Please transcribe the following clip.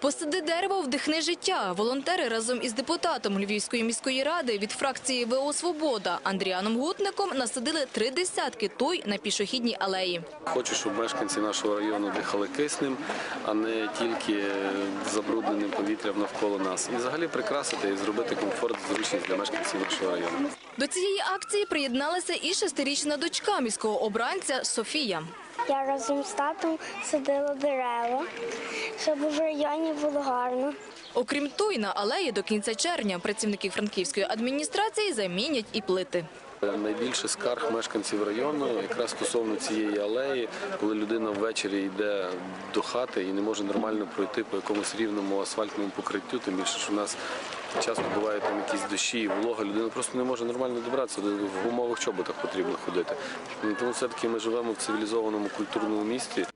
Посади дерево, вдихни життя. Волонтери разом із депутатом Львівської міської ради від фракції ВО «Свобода» Андріаном Гутником насадили три десятки той на пішохідній алеї. Хочу, щоб мешканці нашого району дихали киснем, а не тільки забрудненим повітрям навколо нас. І взагалі прикрасити і зробити комфорт, зручність для мешканців нашого району. До цієї акції приєдналася і шестирічна дочка міського обранця Софія. Я разом з татом садила дерева, щоб у районі було гарно. Окрім той, на алеї до кінця червня працівники франківської адміністрації замінять і плити. Найбільше скарг мешканців району якраз стосовно цієї алеї, коли людина ввечері йде до хати і не може нормально пройти по якомусь рівному асфальтному покриттю, тим більше, що в нас часто буває там якісь дощі і волога, людина просто не може нормально добратися, в гумових чоботах потрібно ходити. Тому все-таки ми живемо в цивілізованому культурному місті.